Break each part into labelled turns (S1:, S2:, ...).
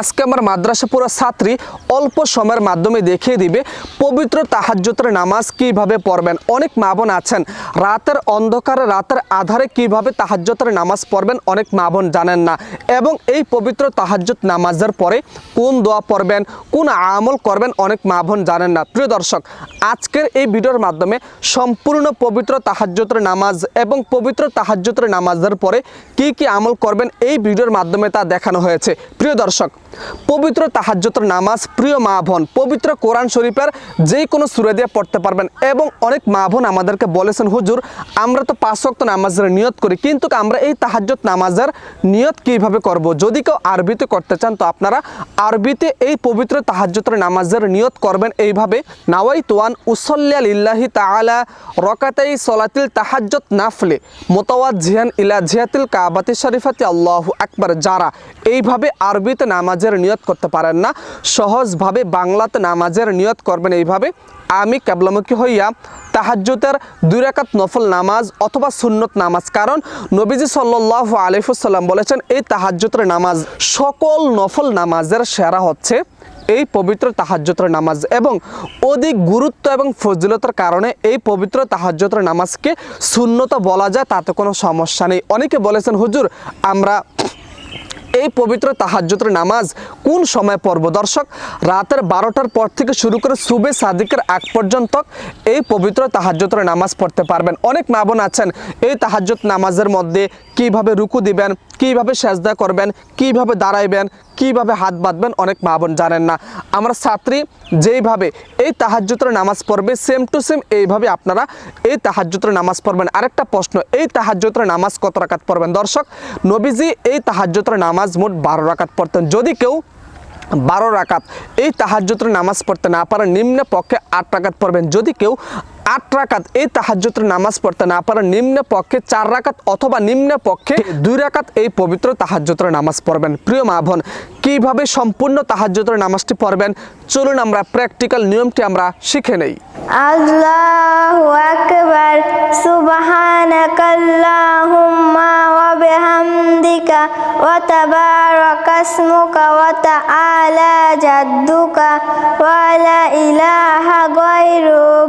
S1: আজকে আমার মাদ্রাসা পুরো ছাত্রী অল্প সময়ের মাধ্যমে দেখিয়ে দিবে, পবিত্র তাহাজ্জুতের নামাজ কীভাবে পড়বেন? অনেক মা বোন আছেন, রাতের অন্ধকারে, রাতের আধারে কীভাবে তাহাজ্জুতের নামাজ পড়বেন অনেক মা বোন জানেন না। এবং এই পবিত্র তাহাজ্জুদ নামাজের পরে কোন দোয়া পড়বেন, কোন আমল করবেন অনেক মা বোন জানেন না। প্রিয় দর্শক, আজকের এই ভিডিওর মাধ্যমে সম্পূর্ণ পবিত্র তাহাজ্জুতের নামাজ এবং পবিত্র তাহাজ্জুতের নামাজের পরে কি কি আমল করবেন এই ভিডিওর মাধ্যমে তা দেখানো হয়েছে। প্রিয় দর্শক পবিত্র তাহাজ্জুতের নামাজ, প্রিয় মা বোন, পবিত্র কোরআন শরীফের যে কোনো সুরে দিয়ে পড়তে পারবেন এবং অনেক মা বোন আমাদেরকে বলেছেন, হুজুর, আমরা তো পাঁচ ওয়াক্ত নামাজের নিয়ত করি, কিন্তু আমরা এই তাহাজ্জুদ নামাজের নিয়ত কীভাবে করব? যদি কেউ আরবিতে করতে চান, তো আপনারা আরবিতে এই পবিত্র তাহাজ্জুদের নামাজের নিয়ত করবেন এইভাবে নাওয়াই তোয়ান উসল্লিয়া লিল্লাহি তাআলা রকাতাই সলাতিল তাহাজ্জুদ নাফলে মোতাওয়াজ জিহান ইলা জিয়াতিল কাবাতি শরীফাতি আল্লাহু আকবার। যারা এইভাবে আরবিতে নামাজের নিয়ত করতে পারেন না। সহজভাবে বাংলাতে নামাজের নিয়ত করবেন এইভাবে। আমি কেবলামুখী হইয়া তাহাজ্জুতের দুই রাকাত নফল নামাজ অথবা সুন্নত নামাজ, কারণ নবীজি সাল্লাহ আলিফুসাল্লাম বলেছেন, এই তাহাজ্জুতের নামাজ সকল নফল নামাজের সেরা হচ্ছে এই পবিত্র তাহাজ্জুতের নামাজ এবং অধিক গুরুত্ব এবং ফজিলতার কারণে এই পবিত্র তাহাজ্জুতের নামাজকে শূন্যতা বলা যায়, তাতে কোনো সমস্যা নেই। অনেকে বলেছেন, হুজুর, আমরা এই পবিত্র তাহাজ্যতের নামাজ কোন সময় পর্ব দর্শক? রাতের বারোটার পর থেকে শুরু করে সুবে সাদিকের আগ পর্যন্ত এই পবিত্র তাহাজ্যতের নামাজ পড়তে পারবেন। অনেক মা বোন আছেন, এই তাহাজ্যত নামাজের মধ্যে কীভাবে রুকু দিবেন, কীভাবে সেজদা করবেন, কীভাবে দাঁড়াইবেন কীভাবে হাত বাঁধবেন অনেক মা বোন জানেন না। আমার ছাত্রী যেইভাবে এই তাহাজ্যুতের নামাজ পড়বে সেম টু সেম এইভাবে আপনারা এই তাহাজ্যুতের নামাজ পড়বেন। আরেকটা প্রশ্ন, এই তাহাজ্যুতের নামাজ কত রাখাত পড়বেন? দর্শক, নবীজি এই তাহাজ্যুতের নামাজ মোট বারো রাকাত পড়তেন। যদি কেউ বারো রাকাত। এই তাহাজ্জুতের নামাজ পড়তে না পারেন নিম্ন পক্ষে আট রাকাত পড়বেন। যদি কেউ আট রাকাত এই তাহাজ্জুতের নামাজ পড়তে না পারেন নিম্ন পক্ষে চার রাকাত অথবা নিম্ন পক্ষে দুই রাকাত এই পবিত্র তাহাজ্জুতের নামাজ পড়বেন। প্রিয় মা বোন, কীভাবে সম্পূর্ণ তাহাজ্জুতের নামাজটি পড়বেন? চলুন আমরা প্র্যাকটিক্যাল নিয়মটি আমরা শিখে নেই।
S2: আল্লাহু আকবার। জাদ্দুকা ওয়া লা ইলাহা গায়রুক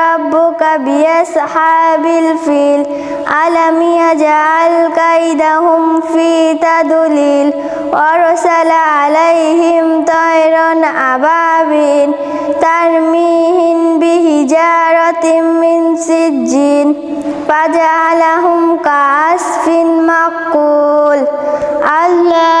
S2: ফিল আলাম ইয়াজআল কাইদাহুম ফি তাদলিল ওয়ারসালা আলাইহিম তায়রান আবাবিল তারমিহিম বিহিজারাতিম মিন সিজ্জিন ফাজআলাহুম কাসফিন মাকুল আল্লাহু আকবার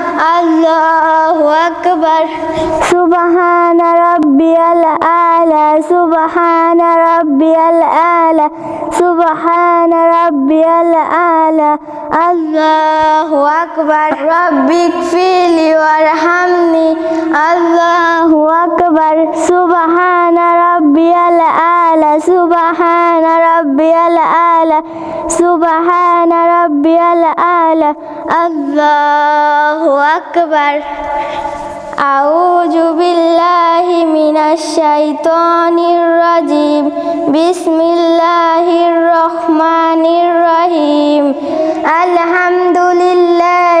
S2: الله أكبر سبحان ربي الأعلى سبحان ربي الأعلى سبحان ربي الأعلى الله أكبر ربي اكفي لي وارحمني الله أكبر سبحان ربي الأعلى سبحان ربي الأعلى سبحان ربي الأعلى الله আকবর। আউযু বিল্লাহি মিনাশ শাইতানির রাজিম। বিসমিল্লাহির রহমানির রহিম। আলহামদুলিল্লাহ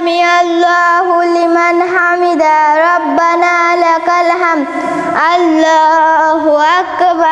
S2: আমি আল্লাহ।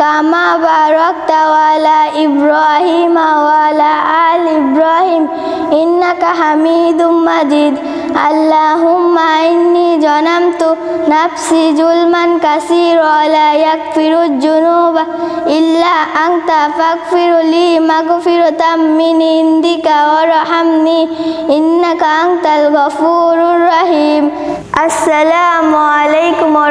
S2: কামা বারকতা ওয়ালা ইব্রাহিম ওয়ালা আল ইব্রাহিম ইন্নাকা হামিদুম মাজিদ আল্লাহুম্মা ইন্নি নাফসি জুলমান কাসির ওয়ালা ইয়াকফিরু জুনুবা ইল্লা আনতা ফাগফিরলি মাগফিরাতাম মিন ইনদিকা ওয়ারহামনি ইন্নাকা আনতাল গফুরুর রহিম আসসালামু আলাইকুম ওয়া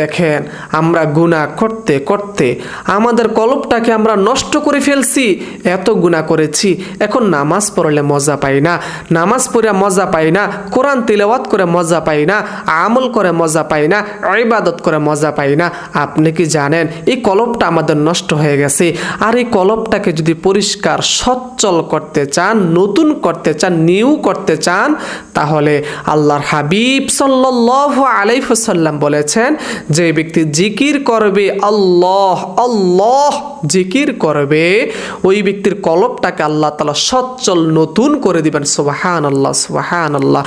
S1: দেখেন, আমরা গুনাহ করতে করতে আমাদের কলবটাকে আমরা নষ্ট করে ফেলছি। এত গুনাহ করেছি, এখন নামাজ পড়লে মজা পাই না। নামাজ পড়ে মজা পাই না, কোরআন তিলাওয়াত করে মজা পাই না, আমল করে মজা পাই না, ইবাদত করে মজা পাই না। আপনি কি জানেন, এই কলবটা আমাদের নষ্ট হয়ে গেছে। আর এই কলবটাকে যদি পরিষ্কার, সচ্ছল করতে চান, নতুন করতে চান, নিউ করতে চান, তাহলে আল্লাহর হাবিব সাল্লাল্লাহু আলাইহি ওয়াসাল্লাম বলেছেন যে ব্যক্তি জিকির করবে, আল্লাহ আল্লাহ জিকির করবে, ওই ব্যক্তির কলবটাকে আল্লাহ তালা সচ্ছল নতুন করে দিবেন। সুবাহান আল্লাহ সুবাহান আল্লাহ